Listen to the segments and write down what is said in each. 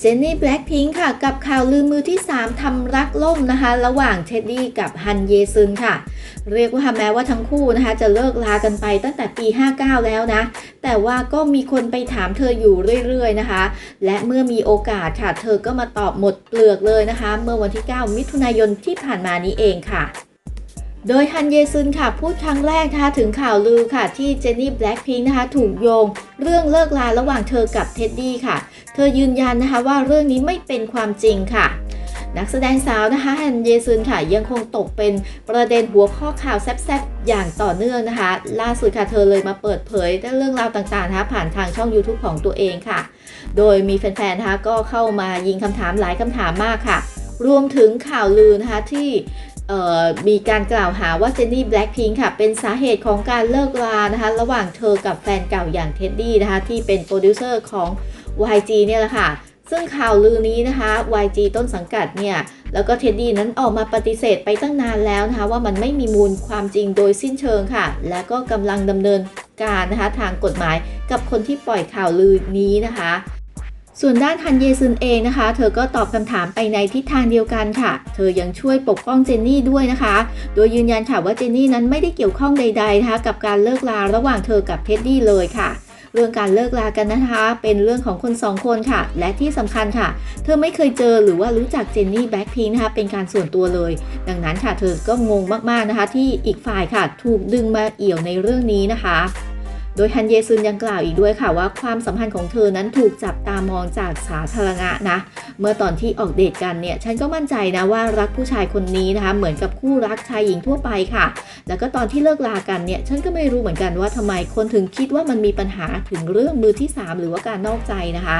เจนนี่แบล็ k พิงค์ค่ะกับข่าวลือมือที่ 3 ทำรักล่มนะคะ ระหว่างเท็ดดี้กับฮันเยซึนค่ะ เรียกว่าแม้ว่าทั้งคู่นะคะ จะเลิกลากันไปตั้งแต่ปี 59 แล้วนะ แต่ว่าก็มีคนไปถามเธออยู่เรื่อยๆนะคะ และเมื่อมีโอกาสค่ะ เธอก็มาตอบหมดเปลือกเลยนะคะ เมื่อวันที่ 9 มิถุนายนที่ผ่านมานี้เองค่ะโดยฮันเยซึนค่ะพูดครั้งแรกนะคะถึงข่าวลือค่ะที่เจนนี่แบล็ k พิงค์นะคะถูกโยง เรื่องเลิกลาระหว่างเธอกับเท็ดดี้ค่ะ ธอยืนยันนะคะว่าเรื่องนี้ไม่เป็นความจริงค่ะ นักแสดงสาวนะคะฮันเยซึนค่ะยังคงตกเป็นประเด็นหัวข้อข่าวแซ่บๆอย่างต่อเนื่องนะคะ ล่าสุดค่ะเธอเลยมาเปิดเผยเรื่องราวต่างๆนะคะผ่านทางช่อง YouTube ของตัวเองค่ะ โดยมีแฟนๆนะคะก็เข้ามายิงคำถามหลายคำถามมากค่ะ รวมถึงข่าวลือนะคะที่มีการกล่าวหาว่าเจนนี่แบล็ k พิงค์ค่ะเป็นสาเหตุของการเลิกลานะคะระหว่างเธอกับแฟนเก่าอย่างเท็ดดี้นะคะที่เป็นโปรดิวเซอร์ของ YG เนี่ยแหละค่ะ ซึ่งข่าวลือนี้นะคะ YG ต้นสังกัดเนี่ย แล้วก็เท็ดดี้นั้นออกมาปฏิเสธไปตั้งนานแล้วนะคะ ว่ามันไม่มีมูลความจริงโดยสิ้นเชิงค่ะ และก็กำลังดำเนินการนะคะทางกฎหมายกับคนที่ปล่อยข่าวลือนี้นะคะส่วนด้านฮันเยซึนเองนะคะ เธอก็ตอบคำถามไปในทิศทางเดียวกันค่ะ เธอยังช่วยปกป้องเจนนี่ด้วยนะคะ โดยยืนยันค่ะว่าเจนนี่นั้นไม่ได้เกี่ยวข้องใดๆนะคะกับการเลิกลาระหว่างเธอกับเท็ดดี้เลยค่ะ เรื่องการเลิกลากันนะคะ เป็นเรื่องของคนสองคนค่ะ และที่สำคัญค่ะ เธอไม่เคยเจอหรือว่ารู้จักเจนนี่แบ็คพิงนะคะเป็นการส่วนตัวเลย ดังนั้นค่ะเธอก็งงมากๆนะคะ ที่อีกฝ่ายค่ะ ถูกดึงมาเอี่ยวในเรื่องนี้นะคะ โดยฮันเยซึนยังกล่าวอีกด้วยค่ะว่าความสัมพันธ์ของเธอนั้นถูกจับตามองจากสาธารณะนะ เมื่อตอนที่ออกเดทกันเนี่ย ฉันก็มั่นใจนะว่ารักผู้ชายคนนี้นะคะ เหมือนกับคู่รักชายหญิงทั่วไปค่ะ แล้วก็ตอนที่เลิกลากันเนี่ย ฉันก็ไม่รู้เหมือนกันว่าทำไมคนถึงคิดว่ามันมีปัญหาถึงเรื่องมือที่ 3 หรือว่าการนอกใจนะคะ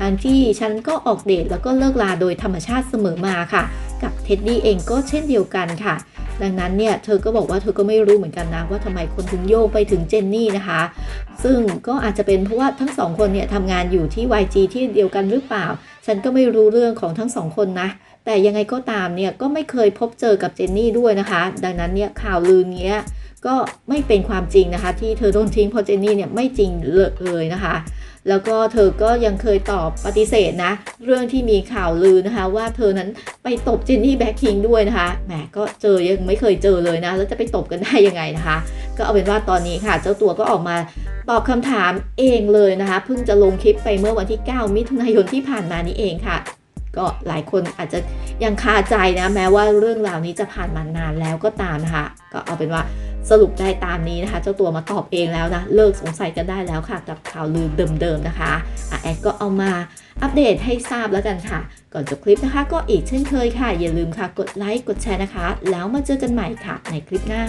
ทั้งที่ฉันก็ออกเดทแล้วก็เลิกลาโดยธรรมชาติเสมอมาค่ะ กับเท็ดดี้เองก็เช่นเดียวกันค่ะ ดังนั้นเนี่ยเธอก็บอกว่าเธอก็ไม่รู้เหมือนกันนะ ว่าทำไมคนถึงโยงไปถึงเจนนี่นะคะ ซึ่งก็อาจจะเป็นเพราะว่าทั้งสองคนเนี่ยทำงานอยู่ที่ YG ที่เดียวกันหรือเปล่า ฉันก็ไม่รู้เรื่องของทั้งสองคนนะแต่ยังไงก็ตามเนี่ยก็ไม่เคยพบเจอกับเจนนี่ด้วยนะคะ ดังนั้นเนี่ยข่าวลือเนี้ย ก็ไม่เป็นความจริงนะคะ ที่เธอโดนทิ้งเพราะเจนนี่เนี่ยไม่จริงเลยนะคะ แล้วก็เธอก็ยังเคยตอบปฏิเสธนะ เรื่องที่มีข่าวลือนะคะ ว่าเธอนั้นไปตบเจนนี่แบ็คคิงด้วยนะคะแหมก็เจอยังไม่เคยเจอเลยนะแล้วจะไปตบกันได้ยังไงนะคะ ก็เอาเป็นว่าตอนนี้ค่ะ เจ้าตัวก็ออกมาตอบคำถามเองเลยนะคะเพิ่งจะลงคลิปไปเมื่อวันที่ 9 มิถุนายนที่ผ่านมานี้เองค่ะก็หลายคนอาจจะยังคาใจนะ แม้ว่าเรื่องราวนี้จะผ่านมานานแล้วก็ตามนะคะ ก็เอาเป็นว่า สรุปได้ตามนี้นะคะ เจ้าตัวมาตอบเองแล้วนะ เลิกสงสัยกันได้แล้วค่ะ กับข่าวลือเดิมๆนะคะอะแอดก็เอามาอัปเดตให้ทราบแล้วกันค่ะ ก่อนจบคลิปนะคะ ก็อีกเช่นเคยค่ะ อย่าลืมค่ะ กดไลค์กดแชร์นะคะ แล้วมาเจอกันใหม่ค่ะในคลิปหน้า